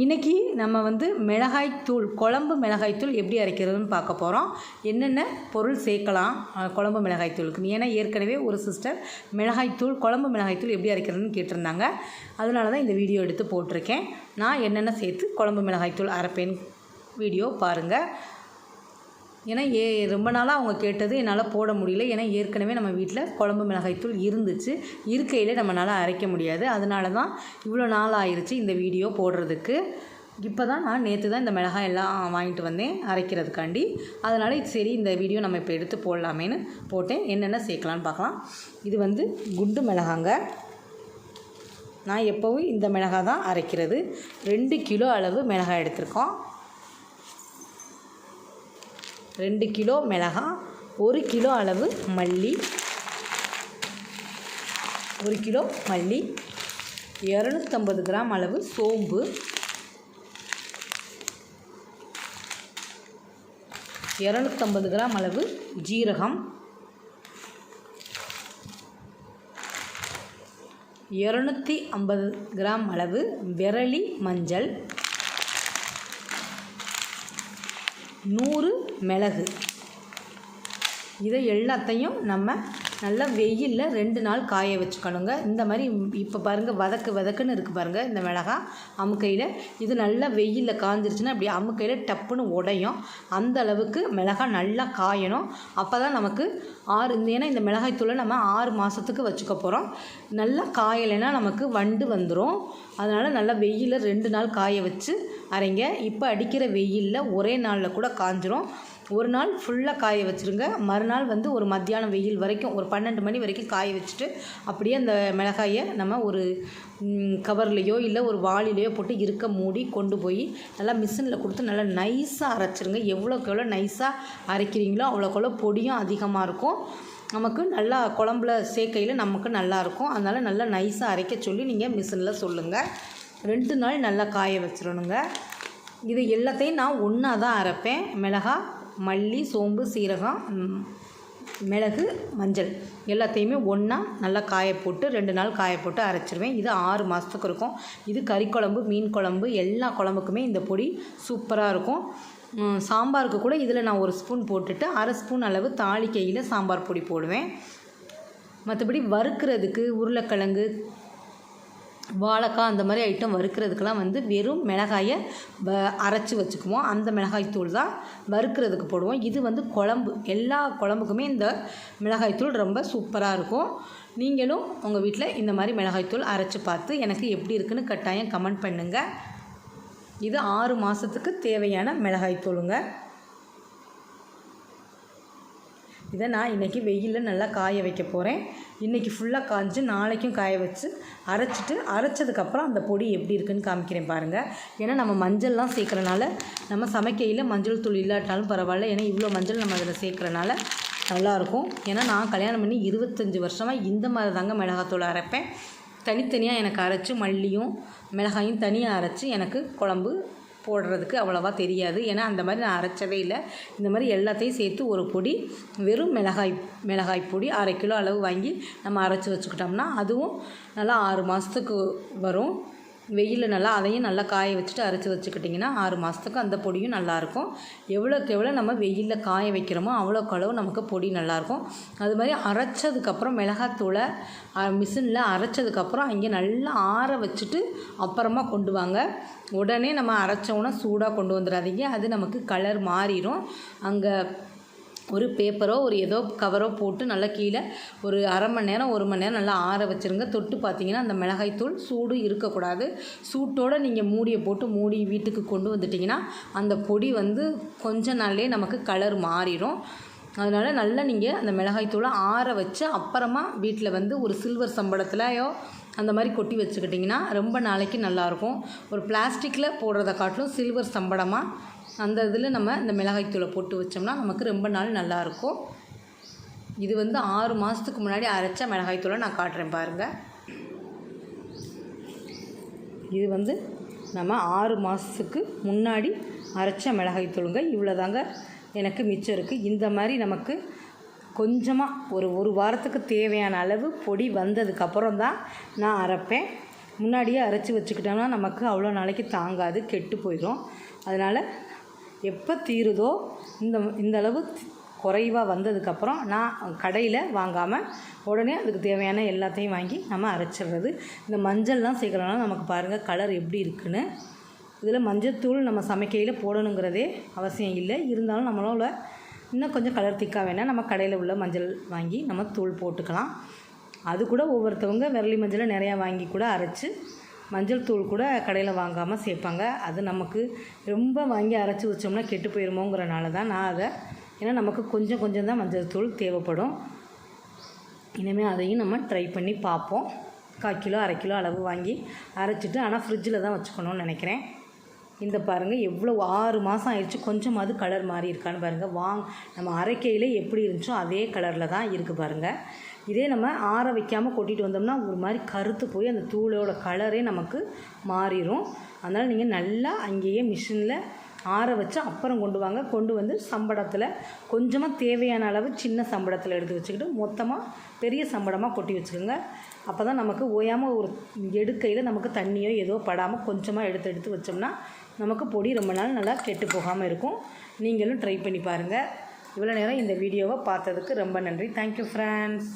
இன்றைக்கி நம்ம வந்து மிளகாய்த்தூள் குழம்பு மிளகாய்த்தூள் எப்படி அரைக்கிறதுன்னு பார்க்க போகிறோம் என்னென்ன பொருள் சேர்க்கலாம் குழம்பு மிளகாய்த்தூளுக்கு ஏன்னா ஏற்கனவே ஒரு சிஸ்டர் மிளகாய்த்தூள் குழம்பு மிளகாய்த்தூள் எப்படி அரைக்கிறதுன்னு கேட்டிருந்தாங்க. அதனால தான் இந்த வீடியோ எடுத்து போட்டிருக்கேன். நான் என்னென்ன சேர்த்து குழம்பு மிளகாய்த்தூள் அரைப்பேன் வீடியோ பாருங்கள் ஏன்னா ஏ ரொம்ப நாளாக அவங்க கேட்டது என்னால் போட முடியல. ஏன்னா ஏற்கனவே நம்ம வீட்டில் குழம்பு மிளகாய்த்தூள் இருந்துச்சு. இருக்கையில் நம்மளால் அரைக்க முடியாது. அதனால தான் இவ்வளோ நாள் ஆயிடுச்சு இந்த வீடியோ போடுறதுக்கு. இப்போ தான் நான் நேற்று தான் இந்த மிளகாய் எல்லாம் வாங்கிட்டு வந்தேன் அரைக்கிறதுக்காண்டி. அதனால் இது சரி இந்த வீடியோ நம்ம இப்போ எடுத்து போடலாமேன்னு போட்டேன். என்னென்ன சேர்க்கலான்னு பார்க்கலாம் இது வந்து குண்டு மிளகாங்க. நான் எப்போவும் இந்த மிளகாய் தான் அரைக்கிறது. ரெண்டு கிலோ அளவு மிளகாய் எடுத்திருக்கோம். ரெண்டு கிலோ மிளகாய் ஒரு கிலோ அளவு மல்லி ஒரு கிலோ மல்லி இரநூத்தம்பது கிராம் அளவு சோம்பு இரநூத்தம்பது கிராம் அளவு ஜீரகம் இரநூத்தி ஐம்பது கிராம் அளவு விரலி மஞ்சள் நூறு மிளகு. இதை எல்லாத்தையும் நம்ம நல்லா வெயிலில் ரெண்டு நாள் காய வச்சுக்கணுங்க. இந்த மாதிரி இப்போ பாருங்கள் வதக்கு வதக்குன்னு இருக்குது பாருங்கள் இந்த மிளகா அமுக்கையில் இது நல்லா வெயிலில் காஞ்சிருச்சுன்னா அப்படி அமுக்கையில் டப்புன்னு உடையும். அந்த அளவுக்கு மிளகா நல்லா காயணும். அப்போ தான் நமக்கு ஆறு இந்த ஏன்னா இந்த மிளகாய் தூளை நம்ம ஆறு மாதத்துக்கு வச்சுக்க போகிறோம் நல்லா காயலைன்னா நமக்கு வண்டு வந்துடும் அதனால் நல்லா வெயிலில் ரெண்டு நாள் காய வச்சு அரைங்க. இப்போ அடிக்கிற வெயிலில் ஒரே நாளில் கூட காஞ்சிரும். ஒரு நாள் ஃபுல்லாக காய வச்சுருங்க. மறுநாள் வந்து ஒரு மத்தியானம் வெயில் வரைக்கும் ஒரு பன்னெண்டு மணி வரைக்கும் காய வச்சுட்டு அப்படியே அந்த மிளகாயை நம்ம ஒரு கவர்லேயோ இல்லை ஒரு வாளிலேயோ போட்டு இருக்க மூடி கொண்டு போய் நல்லா மிஷினில் கொடுத்து நல்லா நைஸாக அரைச்சிருங்க. எவ்வளோக்கு எவ்வளோ நைஸாக அரைக்கிறீங்களோ அவ்வளோக்கு எவ்வளோ பொடியும் அதிகமாக இருக்கும். நமக்கு நல்லா குழம்புல சேர்க்கையில் நமக்கு நல்லாயிருக்கும் அதனால் நல்லா நைஸாக அரைக்க சொல்லி நீங்கள் மிஷினில் சொல்லுங்கள் ரெண்டு நாள் நல்லா காய வச்சிடணுங்க இது எல்லாத்தையும் நான் ஒன்றா தான் அரைப்பேன். மிளகாய் மல்லி சோம்பு சீரகம் மிளகு மஞ்சள். எல்லாத்தையுமே ஒன்றா நல்லா காய போட்டு ரெண்டு நாள் காய போட்டு அரைச்சிருவேன். இது ஆறு மாதத்துக்கு இருக்கும். இது கறி குழம்பு மீன் குழம்பு எல்லா குழம்புக்குமே இந்த பொடி சூப்பராக இருக்கும். சாம்பாருக்கு கூட இதில் நான் ஒரு ஸ்பூன் போட்டுட்டு அரை ஸ்பூன் அளவு தாளிக்கையில் சாம்பார் பொடி போடுவேன். மற்றபடி வறுக்கிறதுக்கு உருளைக்கிழங்கு வாழைக்காய் அந்த மாதிரி ஐட்டம் வறுக்கிறதுக்கெல்லாம் வந்து வெறும் மிளகாயை வ அரைச்சி வச்சுக்குவோம். அந்த மிளகாய் தூள் தான் வறுக்கிறதுக்கு போடுவோம். இது வந்து குழம்பு. எல்லா குழம்புக்குமே இந்த மிளகாய் தூள் ரொம்ப சூப்பராக இருக்கும். நீங்களும் உங்கள் வீட்டில் இந்த மாதிரி மிளகாய் தூள் அரைச்சி பார்த்து எனக்கு எப்படி இருக்குன்னு கட்டாயம் கமெண்ட் பண்ணுங்கள் இது ஆறு மாதத்துக்கு தேவையான மிளகாய்த்தூளுங்க இதை நான் இன்றைக்கி வெயிலில் நல்லா காய வைக்க போகிறேன் இன்றைக்கி ஃபுல்லாக காய்ஞ்சு நாளைக்கும் காய வச்சு அரைச்சிட்டு அரைச்சதுக்கப்புறம் அந்த பொடி எப்படி இருக்குன்னு காமிக்கிறேன் பாருங்கள் ஏன்னா நம்ம மஞ்சள்லாம் சேர்க்குறனால நம்ம சமைக்கையில் மஞ்சள் தூள் இல்லாட்டாலும் பரவாயில்ல. ஏன்னா இவ்வளோ மஞ்சள் நம்ம அதில் சேர்க்குறனால நல்லாயிருக்கும். ஏன்னா நான் கல்யாணம் பண்ணி இருபத்தஞ்சி வருஷமாக இந்த மாதிரி தாங்க மிளகாத்தூள் அரைப்பேன். தனித்தனியாக எனக்கு அரைச்சி மல்லியும் மிளகாயும் தனியாக அரைச்சி எனக்கு குழம்பு போடுறதுக்கு அவ்வளோவா தெரியாது. ஏன்னா அந்த மாதிரி நான் அரைச்சவே இல்லை. இந்த மாதிரி எல்லாத்தையும் சேர்த்து ஒரு பொடி வெறும் மிளகாய் மிளகாய் பொடி அரை கிலோ அளவு வாங்கி நம்ம அரைச்சி வச்சுக்கிட்டோம்னா அதுவும் நல்லா ஆறு மாதத்துக்கு வரும். வெயிலில் நல்லா அதையும் நல்லா காய வச்சுட்டு அரைச்சி வச்சுக்கிட்டிங்கன்னா ஆறு மாதத்துக்கு அந்த பொடியும் நல்லாயிருக்கும். எவ்வளோக்கு எவ்வளோ நம்ம வெயிலில் காய வைக்கிறோமோ அவ்வளோக்கு அளவு நமக்கு பொடி நல்லாயிருக்கும். அது மாதிரி அரைச்சதுக்கப்புறம் மிளகாத்தூளை மிஷினில் அரைச்சதுக்கப்புறம் அங்கே நல்லா ஆற வச்சுட்டு அப்புறமா கொண்டு வாங்க. உடனே நம்ம அரைச்சோன்னா சூடாக கொண்டு வந்துடாதீங்க. அது நமக்கு கலர் மாறிடும் அங்கே ஒரு பேப்பரோ ஒரு ஏதோ கவரோ போட்டு நல்லா கீழே ஒரு அரை மணி நேரம் ஒரு மணி நேரம் நல்லா ஆற வச்சுருங்க. தொட்டு பார்த்தீங்கன்னா அந்த மிளகாய்த்தூள் சூடு இருக்கக்கூடாது. சூட்டோடு நீங்கள் மூடியை போட்டு மூடி வீட்டுக்கு கொண்டு வந்துட்டிங்கன்னா அந்த பொடி வந்து கொஞ்ச நாள்லேயே நமக்கு கலர் மாறிடும் அதனால் நல்லா நீங்கள் அந்த மிளகாய்த்தூளை ஆற வச்சு அப்புறமா வீட்டில் வந்து ஒரு சில்வர் சம்பளத்துலையோ அந்த மாதிரி கொட்டி வச்சுக்கிட்டிங்கன்னா ரொம்ப நாளைக்கு நல்லாயிருக்கும் ஒரு பிளாஸ்டிக்கில் போடுறத காட்டிலும் சில்வர் சம்பளமாக அந்த இதில் நம்ம இந்த மிளகாய்த்தூளை போட்டு வச்சோம்னா நமக்கு ரொம்ப நாள் நல்லாயிருக்கும். இது வந்து ஆறு மாதத்துக்கு முன்னாடி அரைச்ச மிளகாய்த்தூளை நான் காட்டுறேன் பாருங்கள் இது வந்து நம்ம ஆறு மாதத்துக்கு முன்னாடி அரைச்ச மிளகாய்த்தூளுங்க. இவ்வளோதாங்க எனக்கு மிச்சம் இருக்குது இந்த மாதிரி நமக்கு கொஞ்சமாக ஒரு ஒரு வாரத்துக்கு தேவையான அளவு பொடி வந்ததுக்கப்புறம் தான் நான் அரைப்பேன். முன்னாடியே அரைச்சி வச்சுக்கிட்டோம்னா நமக்கு அவ்வளோ நாளைக்கு தாங்காது கெட்டு போயிடும். அதனால் எப்போ தீருதோ இந்த இந்த அளவு குறைவாக வந்ததுக்கப்புறம் நான் கடையில் வாங்காமல் உடனே அதுக்கு தேவையான எல்லாத்தையும் வாங்கி நம்ம அரைச்சிடுறது. இந்த மஞ்சள்லாம் சேர்க்குறனால நமக்கு பாருங்கள் கலர் எப்படி இருக்குன்னு. இதில் மஞ்சத்தூள் நம்ம சமைக்கையில் போடணுங்கிறதே அவசியம் இல்லை. இருந்தாலும் நம்மளோட இன்னும் கொஞ்சம் கலர் திக்காக வேணால் நம்ம கடையில் உள்ள மஞ்சள் வாங்கி நம்ம தூள் போட்டுக்கலாம். அது கூட ஒவ்வொருத்தவங்க விரலி மஞ்சளை நிறையா வாங்கி கூட அரைச்சி மஞ்சள் தூள் கூட கடையில் வாங்காமல் சேர்ப்பாங்க அது நமக்கு ரொம்ப வாங்கி அரைச்சி வச்சோம்னா கெட்டு போயிருமோங்கிறனால தான் நான் அதை ஏன்னா நமக்கு கொஞ்சம் கொஞ்சம் தான் மஞ்சள் தூள் தேவைப்படும். இனிமேல் அதையும் நம்ம ட்ரை பண்ணி பார்ப்போம். கால் கிலோ அரை கிலோ அளவு வாங்கி அரைச்சிட்டு ஆனால் ஃப்ரிட்ஜில் தான் வச்சுக்கணும்னு நினைக்கிறேன். இந்த பாருங்கள் எவ்வளோ ஆறு மாதம் ஆயிடுச்சு கொஞ்சமாவது கலர் மாறி இருக்கான்னு பாருங்கள் வாங் நம்ம அரைக்கையில் எப்படி இருந்துச்சோ அதே கலரில் தான் இருக்குது பாருங்கள் இதே நம்ம ஆற வைக்காமல் கொட்டிட்டு வந்தோம்னா ஒரு மாதிரி கருத்து போய் அந்த தூளோட கலரே நமக்கு மாறிடும் அதனால் நீங்கள் நல்லா அங்கேயே மிஷினில் ஆற வச்சு அப்புறம் கொண்டு வாங்க. கொண்டு வந்து சம்படத்தில் கொஞ்சமாக தேவையான அளவு சின்ன சம்படத்தில் எடுத்து வச்சுக்கிட்டு மொத்தமாக பெரிய சம்படமாக கொட்டி வச்சுக்கோங்க. அப்போ தான் நமக்கு ஓயாமல் ஒரு எடுக்கையில் நமக்கு தண்ணியோ ஏதோ படாமல் கொஞ்சமாக எடுத்து எடுத்து வச்சோம்னா நமக்கு பொடி ரொம்ப நாள் நல்லா கெட்டு போகாமல் இருக்கும். நீங்களும் ட்ரை பண்ணி பாருங்கள் இவ்வளோ நேரம் இந்த வீடியோவை பார்த்ததுக்கு ரொம்ப நன்றி. Thank you friends